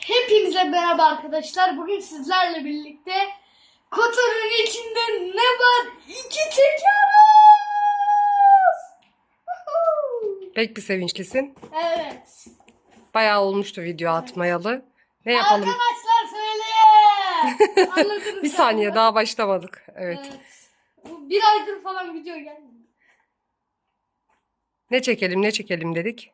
Hepinize merhaba arkadaşlar. Bugün sizlerle birlikte kutunun içinde ne var? İki çekiyoruz. Pek bir sevinçlisin. evet. Bayağı olmuştu video atmayalı. Ne yapalım? Arkadaşlar söyleyin. Anladınız Bir saniye galiba. daha başlamadık. Evet. Bu Bir aydır falan video gelmedi. Ne çekelim ne çekelim dedik.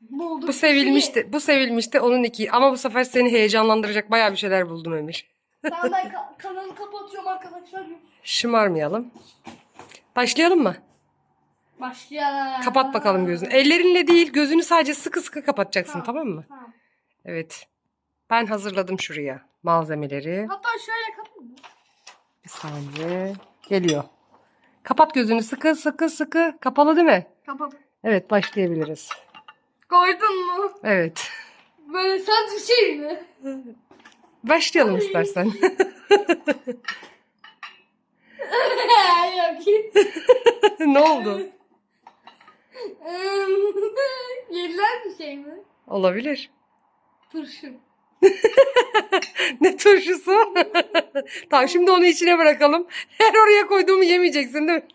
Bulduk. Bu sevilmişti. Bu sevilmişti onun iki. Ama bu sefer seni heyecanlandıracak bayağı bir şeyler buldum Emir. Tamam ben ka- kanalı kapatıyorum arkadaşlar. Şımarmayalım. Başlayalım mı? Başlayalım. Kapat bakalım gözünü. Ellerinle değil gözünü sadece sıkı sıkı kapatacaksın tamam mı? Tamam. Evet. Ben hazırladım şuraya malzemeleri. Hatta şöyle kapatayım. Bir saniye. Geliyor. Kapat gözünü sıkı sıkı sıkı. Kapalı değil mi? Kapat. Evet başlayabiliriz. Koydun mu? Evet. Böyle sert bir şey mi? Başlayalım istersen. Yok. ne oldu? Yenilen bir şey mi? Olabilir. Turşu. Ne turşusu? tamam şimdi onu içine bırakalım. Her oraya koyduğumu yemeyeceksin değil mi?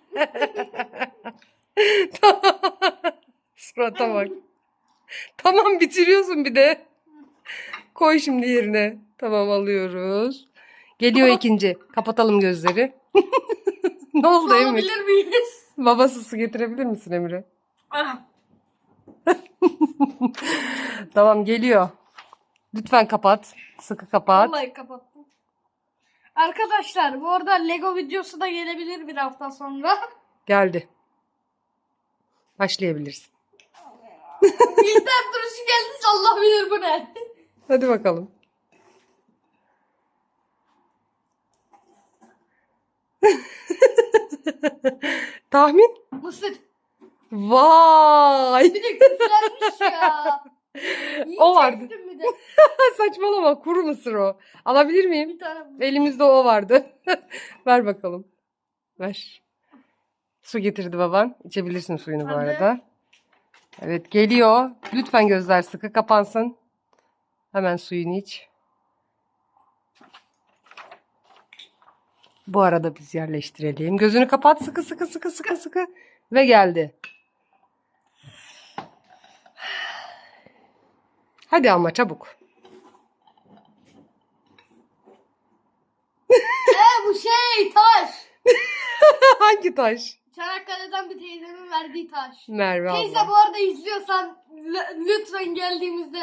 Tamam. Surata bak. Tamam bitiriyorsun bir de. Koy şimdi yerine. Tamam alıyoruz. Geliyor ikinci. Kapatalım gözleri. ne oldu Emir? Alabilir miyiz? Babası su getirebilir misin Emre? Ah. Tamam geliyor. Lütfen kapat. Sıkı kapat. Vallahi kapattım. Arkadaşlar bu arada Lego videosu da gelebilir bir hafta sonra. Geldi. Başlayabilirsin. İlkten turşu geldi Allah bilir bu ne. Hadi bakalım. Tahmin? Mısır. Vay! Bir de küflenmiş ya. O vardı. çektim bir de. Saçmalama kuru mısır o. Alabilir miyim? Bir tane Elimizde o vardı. Ver bakalım. Ver. Su getirdi baban. İçebilirsin suyunu bu Hadi. arada. Evet geliyor. Lütfen gözler sıkı kapansın. Hemen suyunu iç. Bu arada biz yerleştirelim. Gözünü kapat sıkı sıkı sıkı sıkı sıkı. Ve geldi. Hadi ama çabuk. Ee, bu şey taş. Hangi taş? Çanakkale'den bir teyzemin verdiği taş. Merve Teyze abla. bu arada izliyorsan l- lütfen geldiğimizde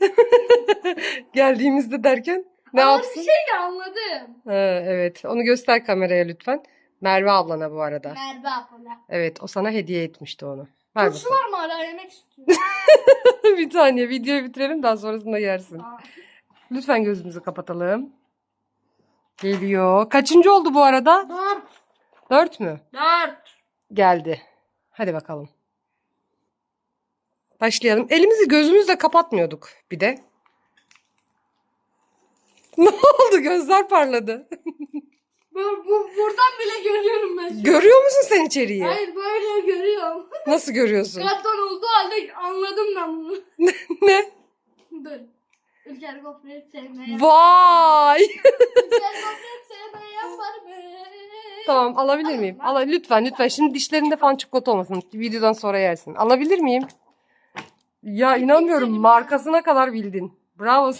Geldiğimizde derken ne Ama yapsın? bir şey de anladım. Ha, evet onu göster kameraya lütfen. Merve ablana bu arada. Merve abla. Evet o sana hediye etmişti onu. Ver Turşu bakalım. var mı hala yemek istiyorum. bir saniye videoyu bitirelim daha sonrasında yersin. Aa, Lütfen gözümüzü kapatalım. Geliyor. Kaçıncı oldu bu arada? Dört. Dört mü? Dört. Geldi. Hadi bakalım. Başlayalım. Elimizi gözümüzle kapatmıyorduk bir de. Ne oldu? Gözler parladı. Bu, bu, buradan bile görüyorum ben şu an. Görüyor musun sen içeriği? Hayır böyle görüyorum. Nasıl görüyorsun? Karton olduğu halde anladım ben bunu. Ne? Dur. Ülker gofret sevmeye. Vay! Ülker gofret? Tamam alabilir miyim? Ala, lütfen lütfen. Şimdi dişlerinde falan çikolata olmasın. Videodan sonra yersin. Alabilir miyim? Ya inanmıyorum. Markasına kadar bildin. Bravo.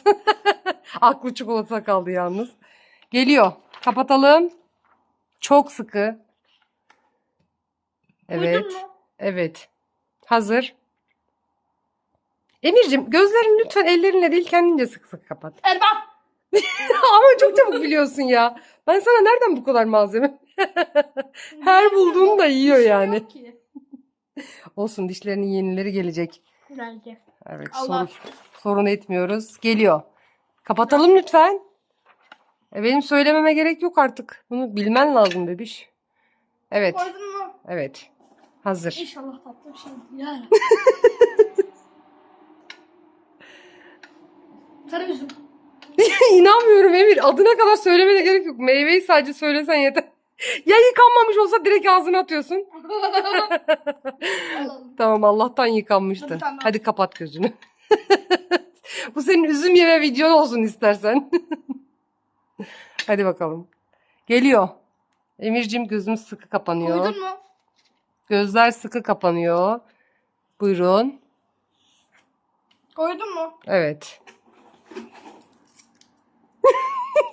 Aklı çikolata kaldı yalnız. Geliyor. Kapatalım. Çok sıkı. Evet. Evet. Hazır. Emir'cim gözlerini lütfen ellerinle değil kendince sık sık kapat. Elma. Ama çok çabuk biliyorsun ya. Ben sana nereden bu kadar malzeme? Her bulduğunu da yiyor şey yani. yok ki. Olsun dişlerinin yenileri gelecek. Bence. Evet Allah sorun, sorun etmiyoruz. Geliyor. Kapatalım lütfen. E, benim söylememe gerek yok artık. Bunu bilmen lazım bebiş. Evet. Koydun mu? Evet. Hazır. İnşallah tatlı bir şey. Ya. Sarı üzüm. İnanmıyorum Emir. Adına kadar söylemene gerek yok. Meyveyi sadece söylesen yeter. Ya yıkanmamış olsa direkt ağzına atıyorsun. Alalım. Tamam Allah'tan yıkanmıştı. Hadi tamam. Hadi kapat gözünü. Bu senin üzüm yeme videon olsun istersen. Hadi bakalım. Geliyor. Emir'cim gözüm sıkı kapanıyor. Koydun mu? Gözler sıkı kapanıyor. Buyurun. Koydun mu? Evet.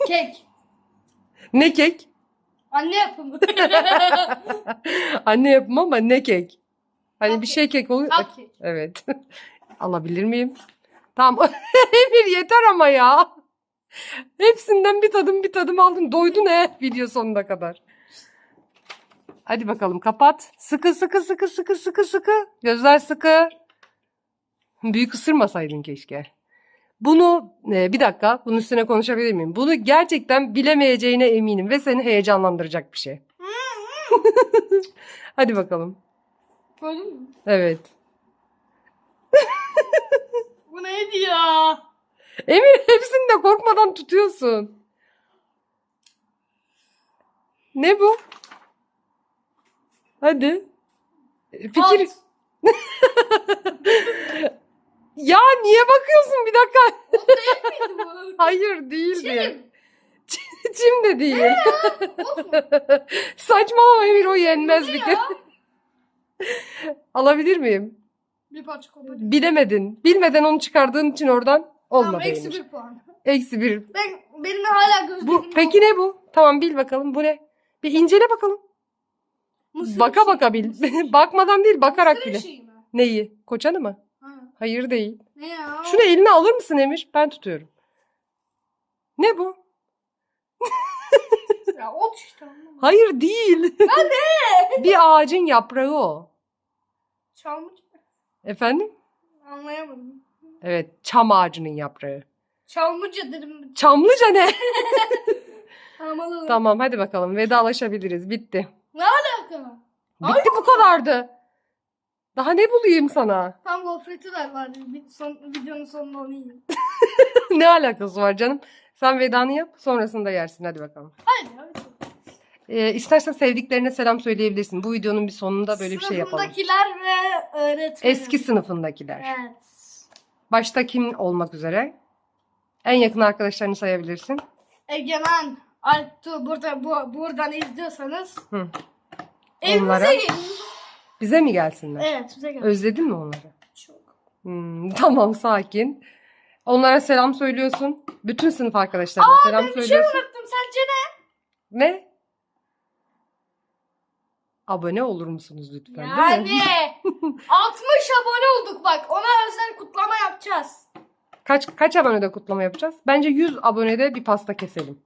Kek. Ne kek? Anne yapımı. Anne yapım ama ne kek? Hani bir şey kek oluyor. Cupcake. Evet. Alabilir miyim? Tamam. Emir yeter ama ya. Hepsinden bir tadım bir tadım aldın. Doydun he video sonuna kadar. Hadi bakalım kapat. Sıkı sıkı sıkı sıkı sıkı sıkı. Gözler sıkı. Büyük ısırmasaydın keşke. Bunu e, bir dakika bunun üstüne konuşabilir miyim? Bunu gerçekten bilemeyeceğine eminim ve seni heyecanlandıracak bir şey. Hadi bakalım. Koydun mu? Evet. Bu neydi ya? Emir hepsini de korkmadan tutuyorsun. Ne bu? Hadi. Fikir. Alt. Ya niye bakıyorsun bir dakika? Neydi bu? Hayır değildi. Çim. Çim de değil. Saçmalama Emir o yenmez bir kere. Alabilir miyim? Bir parça koparayım. Bilemedin. Bilmeden onu çıkardığın için oradan olmadı Tamam eksi Emir. bir puan. Eksi bir. Ben, benim hala gözlerim Bu, peki ne bu? Tamam bil bakalım bu ne? Bir incele bakalım. Mısır Baka baka bil. Bakmadan değil bakarak Mısır bile. şeyi mi? Neyi? Koçanı mı? Ha. Hayır değil. Ne ya? Şunu eline alır mısın Emir? Ben tutuyorum. Ne bu? Ya ot işte. Hayır değil. Ya ne? Bir ağacın yaprağı o. Çalmış. Efendim? Anlayamadım. Evet, çam ağacının yaprağı. Çalmıca dedim. Çamlıca ne? Anlamadım. tamam hadi bakalım vedalaşabiliriz. Bitti. Ne alaka? Bitti bu kadardı. Daha ne bulayım sana? Tam gofreti ver vardı. Bir son, videonun sonunda onu yiyeyim. ne alakası var canım? Sen vedanı yap sonrasında yersin hadi bakalım. Hayır ya. Ee, istersen sevdiklerine selam söyleyebilirsin. Bu videonun bir sonunda böyle bir şey yapalım. Sınıfımdakiler ve öğretmenim. Eski sınıfındakiler. Evet. Başta kim olmak üzere? En yakın arkadaşlarını sayabilirsin. Egemen, Alptu burada bu, buradan izliyorsanız Hı. evimize Onlara- gelin. Bize mi gelsinler? Evet bize gelin. Özledin mi onları? Çok. Hmm, tamam sakin. Onlara selam söylüyorsun. Bütün sınıf arkadaşlarına selam Bir şey söylüyorsun. unuttum sence ne? Ne? Abone olur musunuz lütfen? değil mi? Yani 60 abone olduk bak. Ona özel kutlama yapacağız. Kaç kaç abonede kutlama yapacağız? Bence 100 abonede bir pasta keselim.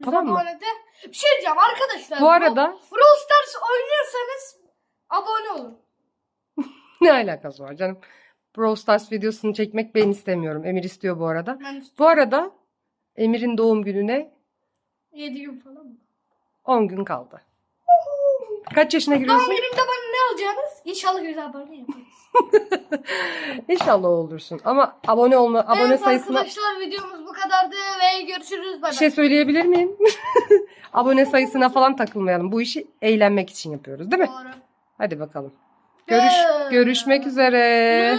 Biz Tamam mı? abonede. Bir şey diyeceğim arkadaşlar. Bu arada Brawl Stars oynuyorsanız abone olun. ne alakası var canım? Brawl Stars videosunu çekmek ben istemiyorum. Emir istiyor bu arada. Ben Bu arada Emir'in doğum gününe 7 gün falan mı? 10 gün kaldı. Kaç yaşına Doğum giriyorsun? günümde bana ne alacaksınız? İnşallah güzel abone yaparız. İnşallah olursun. Ama abone olma, abone evet sayısına arkadaşlar videomuz bu kadardı ve görüşürüz. Bay bir şey söyleyebilir miyim? abone sayısına falan takılmayalım. Bu işi eğlenmek için yapıyoruz, değil mi? Doğru. Hadi bakalım. Görüş görüşmek üzere.